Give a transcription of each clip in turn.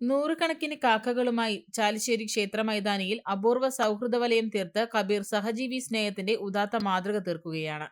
നൂറുകണക്കിന് കാക്കകളുമായി ചാലിശ്ശേരി ക്ഷേത്ര മൈതാനിയിൽ അപൂർവ സൗഹൃദ വലയം തീർത്ത് കബീർ സഹജീവി സ്നേഹത്തിന്റെ ഉദാത്ത മാതൃക തീർക്കുകയാണ്.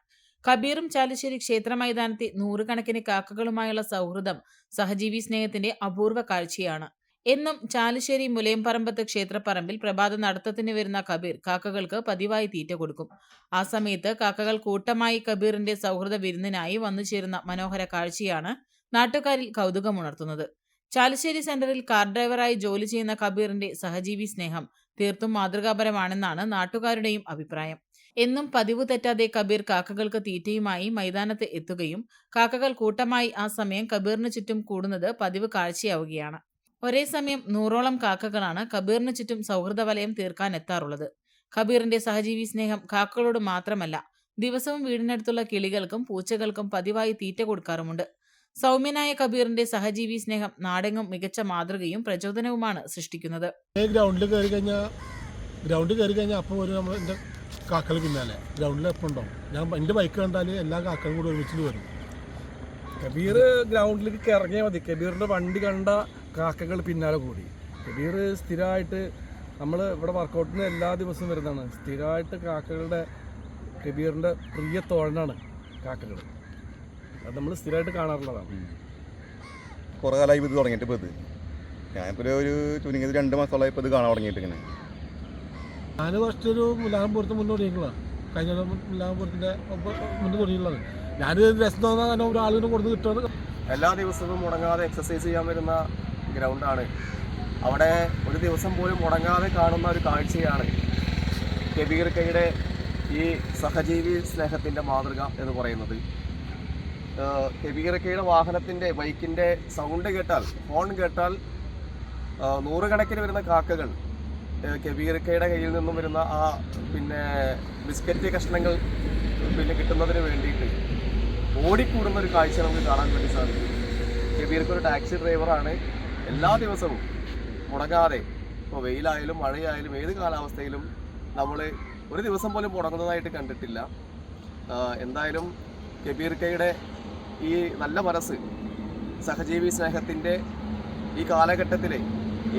കബീറും ചാലിശ്ശേരി ക്ഷേത്ര മൈതാനത്തെ നൂറുകണക്കിന് കാക്കകളുമായുള്ള സൗഹൃദം സഹജീവി സ്നേഹത്തിന്റെ അപൂർവ കാഴ്ചയാണ്. എന്നും ചാലിശ്ശേരി മുലയംപറമ്പത്ത് ക്ഷേത്രപ്പറമ്പിൽ പ്രഭാത നടത്തത്തിന് വരുന്ന കബീർ കാക്കകൾക്ക് പതിവായി തീറ്റ കൊടുക്കും. ആ സമയത്ത് കാക്കകൾ കൂട്ടമായി കബീറിന്റെ സൗഹൃദ വിരുന്നിനായി വന്നു ചേരുന്ന മനോഹര കാഴ്ചയാണ് നാട്ടുകാരിൽ കൗതുകമുണർത്തുന്നത്. ചാലിശ്ശേരി സെന്ററിൽ കാർ ഡ്രൈവറായി ജോലി ചെയ്യുന്ന കബീറിന്റെ സഹജീവി സ്നേഹം തീർത്തും മാതൃകാപരമാണെന്നാണ് നാട്ടുകാരുടെയും അഭിപ്രായം. എന്നും പതിവ് തെറ്റാതെ കബീർ കാക്കകൾക്ക് തീറ്റയുമായി മൈതാനത്ത് എത്തുകയും കാക്കകൾ കൂട്ടമായി ആ സമയം കബീറിന് ചുറ്റും കൂടുന്നത് പതിവ് കാഴ്ചയാവുകയാണ്. ഒരേ സമയം നൂറോളം കാക്കകളാണ് കബീറിന് ചുറ്റും സൗഹൃദ വലയം തീർക്കാൻ എത്താറുള്ളത്. കബീറിന്റെ സഹജീവി സ്നേഹം കാക്കകളോട് മാത്രമല്ല ദിവസവും വീടിനടുത്തുള്ള കിളികൾക്കും പൂച്ചകൾക്കും പതിവായി തീറ്റ കൊടുക്കാറുമുണ്ട്. സൗമ്യനായ കബീറിന്റെ സഹജീവി സ്നേഹം നാടെങ്ങും മികച്ച മാതൃകയും പ്രചോദനവുമാണ് സൃഷ്ടിക്കുന്നത്. ഗ്രൗണ്ടിൽ കയറി കഴിഞ്ഞാൽ ഗ്രൗണ്ടിൽ കയറി കഴിഞ്ഞാൽ അപ്പോൾ ഒരു നമ്മൾ എന്റെ കാക്കൾ പിന്നാലെ. ഗ്രൗണ്ടിൽ എപ്പോൾ ഉണ്ടാവും ഞാൻ എന്റെ ബൈക്ക് കണ്ടാൽ എല്ലാ കാക്കളും കൂടി ഒരുമിച്ചിട്ട് വരും. കബീർ ഗ്രൗണ്ടിലേക്ക് ഇറങ്ങിയാൽ മതി. കബീറിന്റെ വണ്ടി കണ്ട കാക്കകൾ പിന്നാലെ കൂടി. കബീർ സ്ഥിരമായിട്ട് നമ്മൾ ഇവിടെ വർക്കൗട്ടിന് എല്ലാ ദിവസവും വരുന്നതാണ്. സ്ഥിരമായിട്ട് കാക്കകളുടെ കബീറിന്റെ പ്രിയ തോഴനാണ് കാക്കകൾ അത് നമ്മൾ സ്ഥിരമായിട്ട് കാണാറുള്ളതാണ്. കുറേ കാലമായി ഇത് തുടങ്ങിയിട്ട് ഇപ്പോൾ ഇത്. ഞാനിപ്പോൾ ഒരു ചുരുങ്ങിയത് രണ്ട് മാസമായി ഇപ്പോൾ ഇത് കാണാൻ തുടങ്ങിയിട്ട് ഇങ്ങനെ. ഞാൻ ഫസ്റ്റ് ഒരു മുലാമ്പുറത്ത് മുന്നേ തുടങ്ങിയിട്ടുള്ളതാണ് കഴിഞ്ഞ മുലാമ്പുറത്തിന്റെ മുന്നേ തുടങ്ങിയിട്ടുള്ളത്. ഞാൻ രസം തോന്നാൻ തന്നെ ഒരാളിനെ കൊടുത്ത് കിട്ടുന്നത് എല്ലാ ദിവസവും മുടങ്ങാതെ എക്സസൈസ് ചെയ്യാൻ വരുന്ന ഗ്രൗണ്ടാണ് അവിടെ ഒരു ദിവസം പോലും മുടങ്ങാതെ കാണുന്ന ഒരു കാഴ്ചയാണ് കബീർക്കയുടെ ഈ സഹജീവി സ്നേഹത്തിന്റെ മാതൃക എന്ന് പറയുന്നത്. ഏഹ് കബീർക്കയുടെ വാഹനത്തിന്റെ ബൈക്കിന്റെ സൗണ്ട് കേട്ടാൽ ഹോൺ കേട്ടാൽ നൂറുകണക്കിന് വരുന്ന കാക്കകൾ കെബീറക്കയുടെ കയ്യിൽ നിന്നും വരുന്ന ആ പിന്നെ ബിസ്ക്കറ്റ് കഷ്ണങ്ങൾ പിന്നെ കിട്ടുന്നതിന് വേണ്ടിയിട്ട് ഓടിക്കൂടുന്ന ഒരു കാഴ്ച നമുക്ക് കാണാൻ വേണ്ടി സാധിക്കും. കബീർക്ക് ഒരു ടാക്സി ഡ്രൈവറാണ്. എല്ലാ ദിവസവും മുടങ്ങാതെ ഇപ്പോൾ വെയിലായാലും മഴയായാലും ഏത് കാലാവസ്ഥയിലും നമ്മൾ ഒരു ദിവസം പോലും മുടങ്ങുന്നതായിട്ട് കണ്ടിട്ടില്ല. എന്തായാലും കബീർക്കയുടെ ഈ നല്ല മനസ്സ് സഹജീവി സ്നേഹത്തിന്റെ ഈ കാലഘട്ടത്തിലെ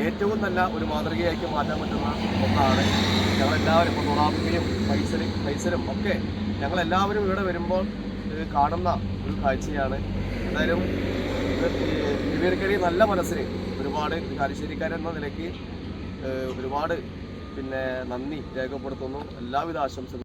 ഏറ്റവും നല്ല ഒരു മാതൃകയാക്കി മാറ്റാൻ പറ്റുന്ന ഒന്നാണ് ഞങ്ങളെല്ലാവരും ഇപ്പോൾ നൂറാബിയും പൈസലും പൈസലും ഒക്കെ ഞങ്ങളെല്ലാവരും ഇവിടെ വരുമ്പോൾ കാണുന്ന ഒരു കാഴ്ചയാണ്. എന്തായാലും ഇവർക്കൊരു നല്ല മനസ്സിന് ഒരുപാട് കാലിശ്ശേരിക്കാരെന്ന നിലയ്ക്ക് ഏഹ് ഒരുപാട് പിന്നെ നന്ദി രേഖപ്പെടുത്തുന്നു. എല്ലാവിധ ആശംസകളും